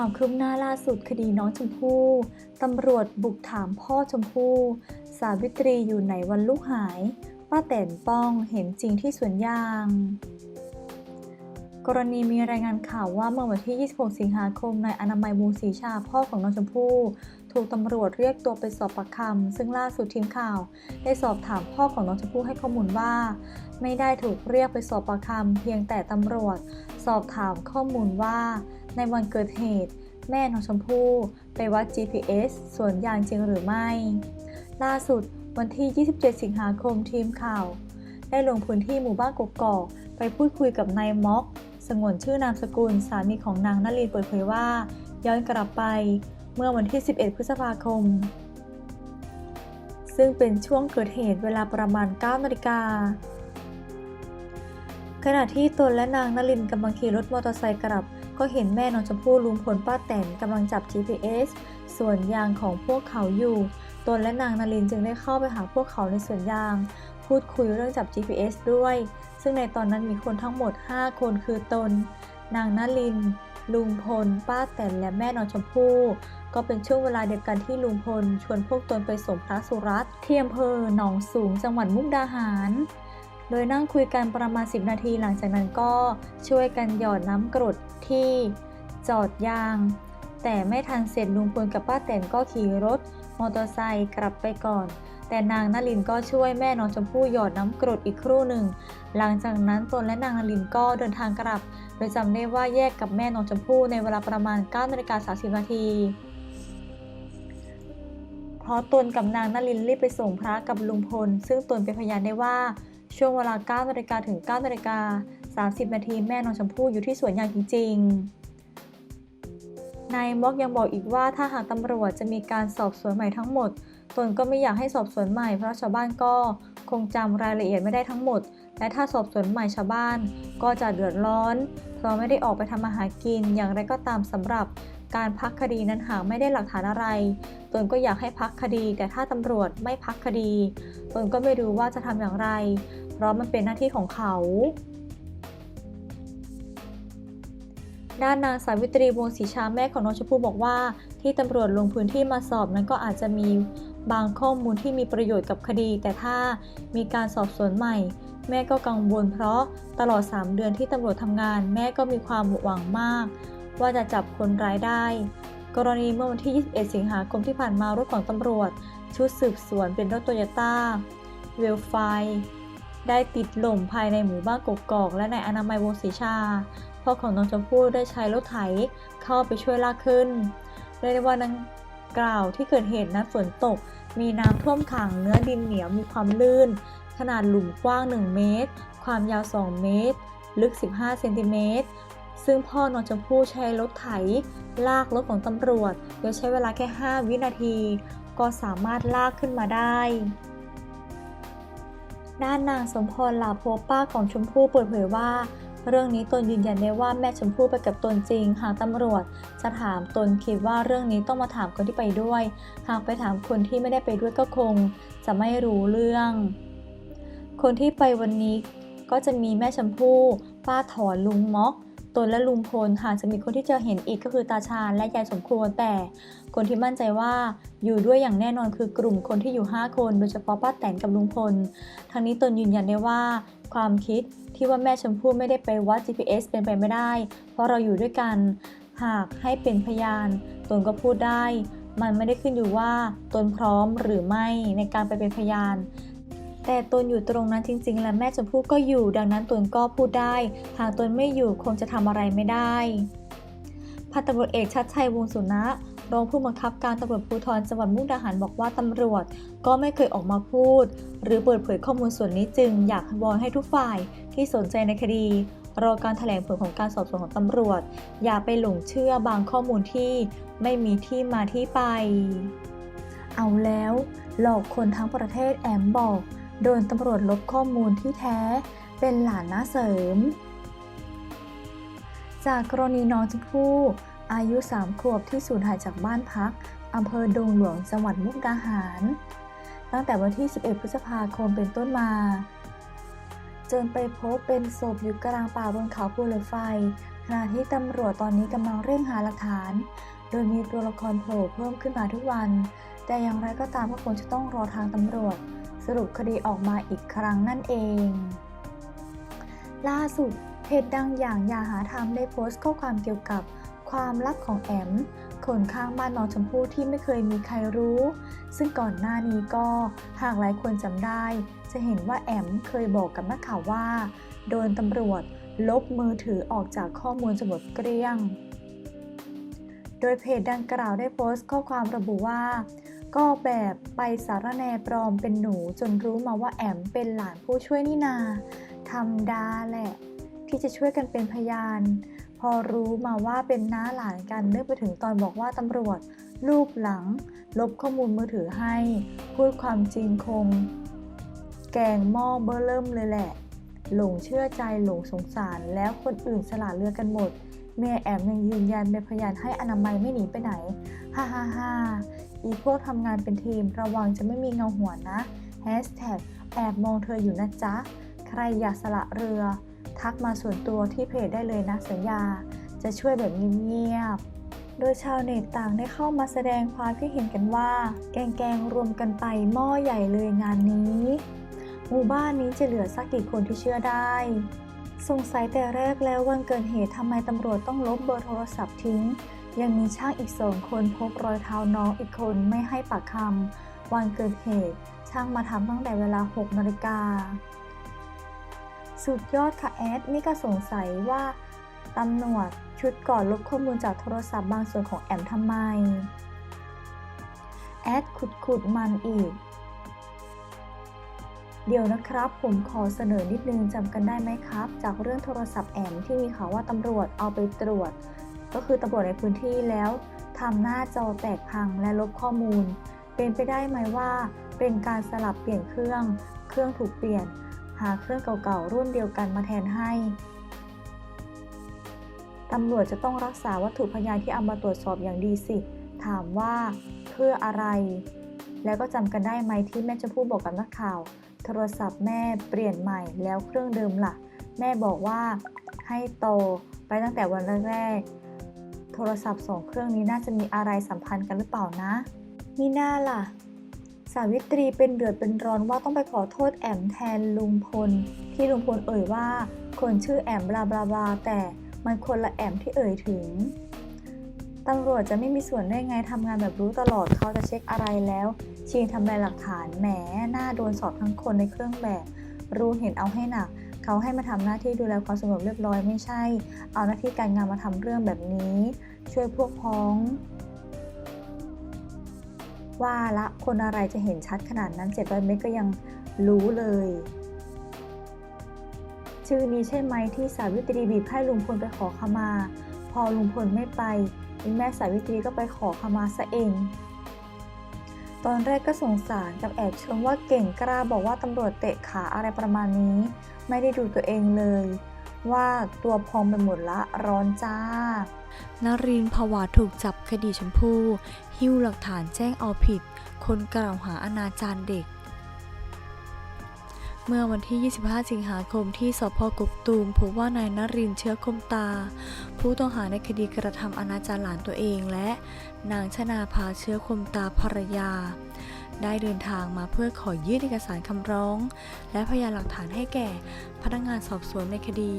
ความคืบหน้าล่าสุดคดีน้องชมพู่ตำรวจบุกถามพ่อชมพู่ สาวิตรีอยู่ไหนวันลูกหาย ป้าแตนป้องเห็นจริงที่สวนยาง กรณีมีรายงานข่าวว่าเมื่อวันที่ 26 สิงหาคมนายอนามัยวงศรีชาพ่อของน้องชมพู่ถูกตำรวจเรียกตัวไปสอบปากคำซึ่งล่าสุดทีมข่าว ได้สอบถามพ่อของน้องชมพู่ให้ข้อมูลว่า ไม่ได้ถูกเรียกไปสอบปากคำเพียงแต่ตำรวจ สอบถามข้อมูลว่า ในวันเกิดเหตุ แม่น้องชมพู่ไปวัด GPS สวนยางจริงหรือไม่ ล่าสุดวันที่ 27 สิงหาคมทีมข่าว ได้ลงพื้นที่หมู่บ้านกกอกไปพูดคุยกับนายม็อก สงวนชื่อนามสกุลสามีของนางนลีนเปิดเผยว่า ย้อนกลับไปเมื่อวันที่ 11 พฤษภาคม ซึ่งเป็นช่วงเกิดเหตุเวลาประมาณ 9 นาฬิกาขณะที่ตนและนางนลินกำลังขี่รถมอเตอร์ไซค์กลับ ก็เห็นแม่น้องชมพู่ลุงพลป้าแตนกำลังจับ GPS สวนยางของพวกเขาอยู่ ตนและนางนาลินจึงได้เข้าไปหาพวกเขาในสวนยาง พูดคุยเรื่องจับ GPS ด้วย ซึ่งในตอนนั้นมีคนทั้งหมด 5 คนคือตน นางนาลิน ลุงพล ป้าแตนและแม่น้องชมพู่ก็เป็นช่วงเวลาเดียวกันที่ลุงพล ชวนพวกตนไปส่งพระสุรัตน์ที่อำเภอหนองสูงจังหวัดมุกดาหาร โดยนั่งคุยกันประมาณ 10 นาทีหลังจากนั้นก็ช่วยกันหยอดน้ำกรดที่จอดยาง แต่ไม่ทันเสร็จลุงพลกับป้าแตนก็ขี่รถ มอเตอร์ไซค์กลับไปก่อน แต่นางนลินก็ช่วยแม่น้องชมพู่หยอดน้ำกรดอีกครู่หนึ่ง หลังจากนั้นตนและนางนลินก็เดินทางกลับ โดยจำได้ว่าแยกกับแม่น้องชมพู่ในเวลาประมาณ9นาฬิกา30นาทีเพราะตนกับนางนลินรีบไปส่งพระกับลุงพล ซึ่งตนเป็นพยานได้ว่า ช่วงเวลา9นาฬิกาถึง9นาฬิกา30 นาทีแม่น้องชมพู่อยู่ที่สวนยางจริง ๆ นายม็อกยังบอกอีกว่าถ้าหากตำรวจจะมีการสอบสวนใหม่ทั้งหมด ตนก็ไม่อยากให้สอบสวนใหม่ เพราะชาวบ้านก็คงจำรายละเอียดไม่ได้ทั้งหมด และถ้าสอบสวนใหม่ชาวบ้าน ก็จะเดือดร้อน เพราะไม่ได้ออกไปทำมาหากินอย่างไรก็ตามสำหรับ การพักคดีนั้นหากไม่ได้หลักฐานอะไร ตนก็อยากให้พักคดี แต่ถ้าตำรวจไม่พักคดี ตนก็ไม่รู้ว่าจะทำอย่างไร เพราะมันเป็นหน้าที่ของเขา ด้านนางสาวิตรีวงศรีชาแม่ของน้องชมพู่บอกว่า ที่ตำรวจลงพื้นที่มาสอบนั้นก็อาจจะมีบางข้อมูลที่มีประโยชน์กับคดี แต่ถ้ามีการสอบสวนใหม่ แม่ก็กังวลเพราะตลอด 3 เดือนที่ตำรวจทำงาน แม่ก็มีความหวังมาก ว่าจะจับคนร้ายได้ กรณีเมื่อวันที่ 21 สิงหาคมที่ผ่านมารถของตำรวจ ชุดสืบสวนเป็นรถโตโยต้าเวลไฟได้ติดหล่มภายในหมู่บ้านกกอกและในอนามัยวงศรีชาพ่อของน้องชมพู่ได้ใช้รถไถเข้าไปช่วยลากขึ้นเรียกได้ว่านังกล่าวที่เกิดเหตุนั้นฝนตก มีน้ำท่วมขังเนื้อดินเหนียวมีความลื่น ขนาดหลุมกว้าง 1 เมตร ความยาว 2 เมตร ลึก 15 เซนติเมตร ซึ่งพ่อน้องชมพู่ใช้รถไถ ลากรถของตำรวจโดยใช้เวลาแค่ 5 วินาที ก็สามารถลากขึ้นมาได้ ด้านนางสมพรลาโพป้าของชมพู่เปิดเผยว่า เรื่องนี้ตนยืนยันได้ว่าแม่ชมพู่ไปกับตนจริง หากตำรวจจะถามตนคิดว่าเรื่องนี้ต้องมาถามคนที่ไปด้วย หากไปถามคนที่ไม่ได้ไปด้วยก็คง จะไม่รู้เรื่อง คนที่ไปวันนี้ก็จะมีแม่ชมพู่ ป้าถอนลุงม็อก นและลุงพลหากจะมีคนที่จะเห็นอีกก็คือตาชาญและยายสมควรแต่คนที่มั่นใจว่าอยู่ด้วยอย่างแน่นอนคือกลุ่มคนที่อยู่ 5 คน โดยเฉพาะป้าแตนกับลุงพลทางนี้ตนยืนยันได้ว่าความคิดที่ว่าแม่ชมพู่ไม่ได้ไปวัด GPS เป็นไปไม่ได้ เพราะเราอยู่ด้วยกัน หากให้เป็นพยานตนก็พูดได้ มันไม่ได้ขึ้นอยู่ว่าตนพร้อมหรือไม่ในการไปเป็นพยาน แต่ตนอยู่ตรงนั้นจริงๆ และแม่ชมพู่ก็อยู่ ดังนั้นตนก็พูดได้ หากตนไม่อยู่คงจะทำอะไรไม่ได้พันตำรวจเอกชัดชัยวงสุนะรองผู้บังคับการตำรวจภูธรจังหวัดมุกดาหารบอกว่าตำรวจก็ไม่เคยออกมาพูด หรือเปิดเผยข้อมูลส่วนนี้จึงอยากวอนให้ทุกฝ่ายที่สนใจในคดี รอการแถลงผลของการสอบสวนของตำรวจ อย่าไปหลงเชื่อบางข้อมูลที่ไม่มีที่มาที่ไป เอาแล้ว หลอกคนทั้งประเทศแอมบอก โดนตำรวจลบข้อมูลที่แท้ เป็นหลานน้าเสริม จากกรณีน้องชมพู่อายุ 3 ขวบที่สูญหายจากบ้านพักอำเภอดงหลวงจังหวัดมุกดาหาร ตั้งแต่วันที่ 11 พฤษภาคมเป็นต้นมา จนไปพบเป็นศพอยู่กลางป่าบนเขาภูเหล็กไฟขณะที่ตำรวจตอนนี้กำลังเร่งหาหลักฐาน โดยมีตัวละครโผล่เพิ่มขึ้นมาทุกวัน แต่อย่างไรก็ตามก็คงจะต้องรอทางตำรวจ สรุปคดีออกมาอีกครั้งนั่นเอง ล่าสุดเพจดังอย่างอย่าหาทำได้โพสต์ข้อความเกี่ยวกับความลับของแอมคนข้างบ้านน้องชมพู่ที่ไม่เคยมีใครรู้ ซึ่งก่อนหน้านี้ก็หากหลายคนจำได้ จะเห็นว่าแอมเคยบอกกับนักข่าวว่า โดนตำรวจลบมือถือออกจากข้อมูลจนหมดเกลี้ยง โดยเพจดังกล่าวได้โพสต์ข้อความระบุว่า ก็แบบไปสารแนปลอมเป็นหนูจนรู้มาว่าแอมเป็นหลานผู้ช่วยนี่นาธรรมดาแหละ ที่จะช่วยกันเป็นพยาน พอรู้มาว่าเป็นน้าหลานกันนึกไปถึงตอนบอกว่าตำรวจรูปหลัง ลบข้อมูลมือถือให้ พูดความจริงคง แกงหม้อเบอร์เริ่มเลยแหละ หลงเชื่อใจหลงสงสารแล้วคนอื่นสละเรือกันหมดเมียแอมยังยืนยันเป็นพยานให้อนามัยไม่หนีไปไหน ฮ่าฮ่าฮ่า อีพวกทำงานเป็นทีมระวังจะไม่มีเงาหัวนะแฮชแท็กแอบมองเธออยู่นะจ๊ะ ใครอยากสละเรือ ทักมาส่วนตัวที่เพจได้เลยนะสัญญา จะช่วยแบบเงียบๆ โดยชาวเน็ตต่างได้เข้ามาแสดงความคิดเห็นกันว่า แกงแกงๆรวมกันไปหม้อใหญ่เลยงานนี้หมู่บ้านนี้จะเหลือสักกี่คนที่เชื่อได้ สงสัยแต่แรกแล้ววันเกิดเหตุทำไมตำรวจต้องลบเบอร์โทรศัพท์ทิ้ง ยังมีช่างอีกสองคนพบรอยเท้าน้องอีกคนไม่ให้ปากคำวันเกิดเหตุช่างมาทำตั้งแต่เวลา 6นาฬิกา สุดยอดค่ะแอดนี่ก็สงสัยว่าตำรวจชุดก่อนลบข้อมูลจากโทรศัพท์บางส่วนของแอมทำไม แอดขุดขุดๆมันอีก เดี๋ยวนะครับผมขอเสนอนิดนึงจำกันได้ไหมครับ จากเรื่องโทรศัพท์แอมที่มีข่าวว่าตำรวจเอาไปตรวจ ก็คือตำรวจในพื้นที่แล้วทำหน้าจอแตกพังและลบข้อมูล เป็นไปได้ไหมว่า เป็นการสลับเปลี่ยนเครื่อง เครื่องถูกเปลี่ยน หาเครื่องเก่าๆรุ่นเดียวกันมาแทนให้ตำรวจจะต้องรักษาวัตถุพยานที่เอามาตรวจสอบอย่างดีสิ ถามว่าเพื่ออะไร แล้วก็จำกันได้ไหมที่แม่ชมพู่บอกกับนักข่าว โทรศัพท์แม่เปลี่ยนใหม่แล้วเครื่องเดิมล่ะ แม่บอกว่าให้โตไปตั้งแต่วันแรก โทรศัพท์สองเครื่องนี้น่าจะมีอะไรสัมพันธ์กันหรือเปล่านะ มีหน้าล่ะ สาวิตรีเป็นเดือดเป็นร้อนว่าต้องไปขอโทษแอมแทนลุงพล ที่ลุงพลเอ่ยว่า คนชื่อแอมบลาบลาบลาแต่มันคนละแอมที่เอ่ยถึงตำรวจจะไม่มีส่วนได้ไงทำงานแบบรู้ตลอดเขาจะเช็คอะไรแล้วชิงทำลายหลักฐานแหมหน้าโดนสอบทั้งคนในเครื่องแบบ รู้เห็นเอาให้หนัก เขาให้มาทำหน้าที่ดูแลความสงบเรียบร้อยไม่ใช่ เอาหน้าที่การงานมาทำเรื่องแบบนี้ ช่วยพวกพ้อง ว่าละคนอะไรจะเห็นชัดขนาดนั้น700เมตรก็ยังรู้เลย ชื่อนี้ใช่ไหมที่สาวิตรีบีบให้ลุงพลไปขอขมา พอลุงพลไม่ไปแม่สาวิตรีก็ไปขอขมาซะเอง ตอนแรกก็สงสารกับแอบชมว่าเก่งกล้าบอกว่าตำรวจเตะขาอะไรประมาณนี้ ไม่ได้ดูตัวเองเลย ว่าตัวพองไปหมดละร้อนจ้านรินทร์ผวาถูกจับคดีชมพู่ หิ้วหลักฐานแจ้งเอาผิด คนกล่าวหาอนาจารเด็ก เมื่อวันที่ 25 สิงหาคมที่สพกกตูมพบว่านายนรินทร์เชื้อคมตา ผู้ต้องหาในคดีกระทำอนาจารหลานตัวเองและ นางชนาภาเชื้อคมตาภรรยา ได้เดินทางมาเพื่อขอยื่นเอกสารคำร้อง และพยานหลักฐานให้แก่พนักงานสอบสวนในคดี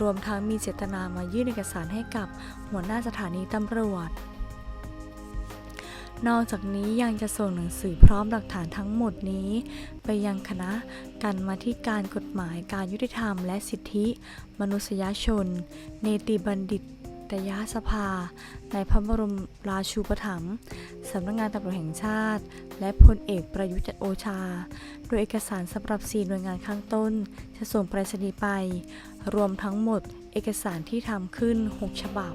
รวมทั้งมีเจตนามายื่นเอกสารให้กับหัวหน้าสถานีตำรวจ นอกจากนี้ยังจะส่งหนังสือพร้อมหลักฐานทั้งหมดนี้ ไปยังคณะการมาธิการกฎหมายการยุติธรรมและสิทธิ มนุษยชน เนติบัณฑิตตยสภา ในพระบรมราชูปถัมภ์สำนักงานตำรวจแห่งชาติ และพลเอกประยุทธ์จันโอชา โดยเอกสารสำหรับ4หน่วยงานข้างต้น จะส่งไปรษณีย์ไป รวมทั้งหมดเอกสารที่ทำขึ้น 6 ฉบับ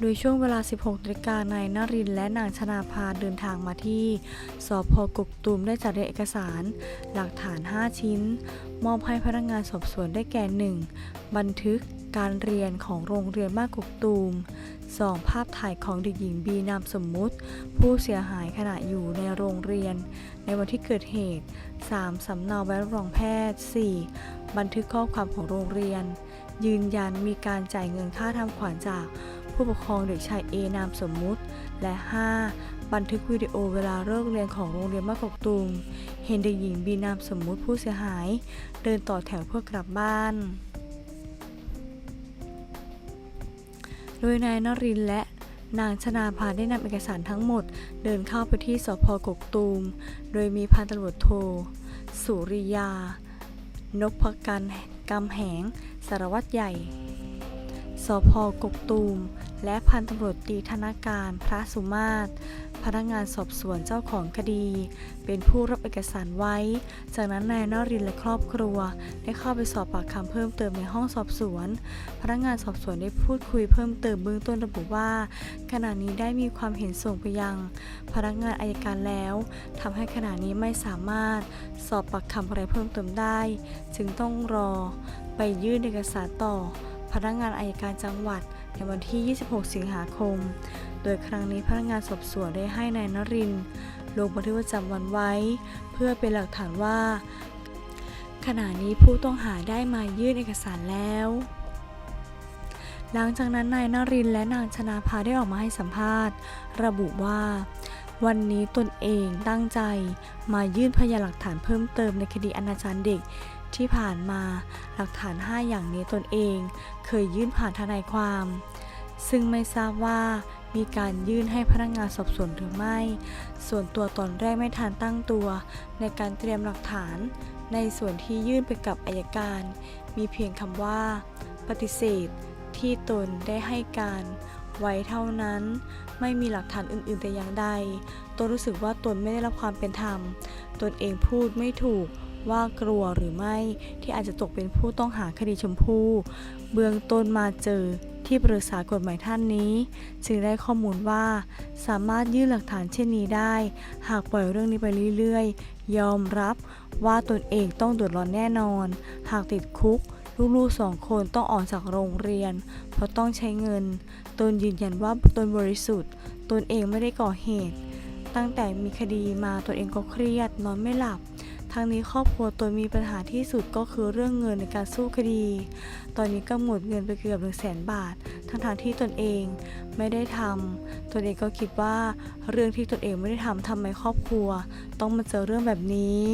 โดยช่วงเวลา 16นาฬิกานายนรินและนางชนาภาเดินทางมาที่สพกกตูมได้จัดเรียงเอกสาร หลักฐาน 5 ชิ้น มอบให้พนักงานสอบสวนได้แก่ 1. บันทึกการเรียนของโรงเรียนบ้านกกตูม 2. ภาพถ่ายของเด็กหญิงบีนามสมมุติ ผู้เสียหายขณะอยู่ในโรงเรียน ในวันที่เกิดเหตุ 3. สำเนาใบรับรองแพทย์ 4. บันทึกข้อความของโรงเรียน ยืนยันมีการจ่ายเงินค่าทำขวัญจาก ผู้ปกครองเด็กชายเอนามสมมุติ และ 5. บันทึกวิดีโอเวลาเลิกเรียนของโรงเรียนบ้ากกตูมเห็นเด็กหญิงบีนามสมมุติผู้เสียหาย เดินต่อแถวเพื่อกลับบ้าน โดยนายนรินและนางชนาภาได้นำเอกสารทั้งหมด เดินเข้าไปที่สพกกตูม โดยมีพันตำรวจโท สุริยา นพกันกำแหง สารวัตรใหญ่ สพกกตูม และพันตำรวจตีธนาการพระสุมาตร พนักงานสอบสวนเจ้าของคดี เป็นผู้รับเอกสารไว้ จากนั้นนายนรินและครอบครัว ได้เข้าไปสอบปากคำเพิ่มเติมในห้องสอบสวน พนักงานสอบสวนได้พูดคุยเพิ่มเติมเบื้องต้นระบุว่าขณะนี้ได้มีความเห็นส่งไปยัง พนักงานอายการแล้วทำให้ขณะนี้ไม่สามารถสอบปากคำอะไรเพิ่มเติมได้ จึงต้องรอไปยื่นเอกสารต่อ พนักงานอายการจังหวัด ในวันที่ 26 สิงหาคม โดยครั้งนี้พนักงานสอบสวนได้ให้นายนรินทร์ลงบันทึกประจำวันไว้ เพื่อเป็นหลักฐานว่า ขณะนี้ผู้ต้องหาได้มายื่นเอกสารแล้ว หลังจากนั้นนายนรินทร์และนางชนาภาได้ออกมาให้สัมภาษณ์ ระบุว่าวันนี้ตนเองตั้งใจมายื่นพยานหลักฐานเพิ่มเติมในคดีอนาจารเด็ก ที่ผ่านมาหลักฐาน 5 อย่างนี้ตนเอง เคยยื่นผ่านทนายความ ซึ่งไม่ทราบว่ามีการยื่นให้พนักงานสอบสวนหรือไม่ ส่วนตัวตอนแรกไม่ทันตั้งตัว ในการเตรียมหลักฐาน ในส่วนที่ยื่นไปกับอายการ มีเพียงคำว่า ปฏิเสธ ที่ตนได้ให้การไว้เท่านั้น ไม่มีหลักฐานอื่น ๆ แต่อย่างใดตนรู้สึกว่าตนไม่ได้รับความเป็นธรรม ตนเองพูดไม่ถูก ว่ากลัวหรือไม่ที่อาจจะตกเป็นผู้ต้องหาคดีชมพู่เบื้องต้นมาเจอที่ปรึกษากฎหมายท่านนี้ จึงได้ข้อมูลว่า สามารถยื่นหลักฐานเช่นนี้ได้ หากปล่อยเรื่องนี้ไปเรื่อยๆ ยอมรับว่าตนเองต้องเดือดร้อนแน่นอน หากติดคุกลูกๆสองคนต้องออกจากโรงเรียน เพราะต้องใช้เงิน ตนยืนยันว่าตนบริสุทธิ์ ตนเองไม่ได้ก่อเหตุ ตั้งแต่มีคดีมาตนเองก็เครียด นอนไม่หลับ ทั้งนี้ครอบครัวตนมีปัญหาที่สุดก็คือเรื่องเงินในการสู้คดี ตอนนี้ก็หมดเงินไปเกือบหนึ่งแสนบาท ทั้งทางที่ตนเองไม่ได้ทำตนเองก็คิดว่าเรื่องที่ตนเองไม่ได้ทำทำไมครอบครัว ต้องมาเจอเรื่องแบบนี้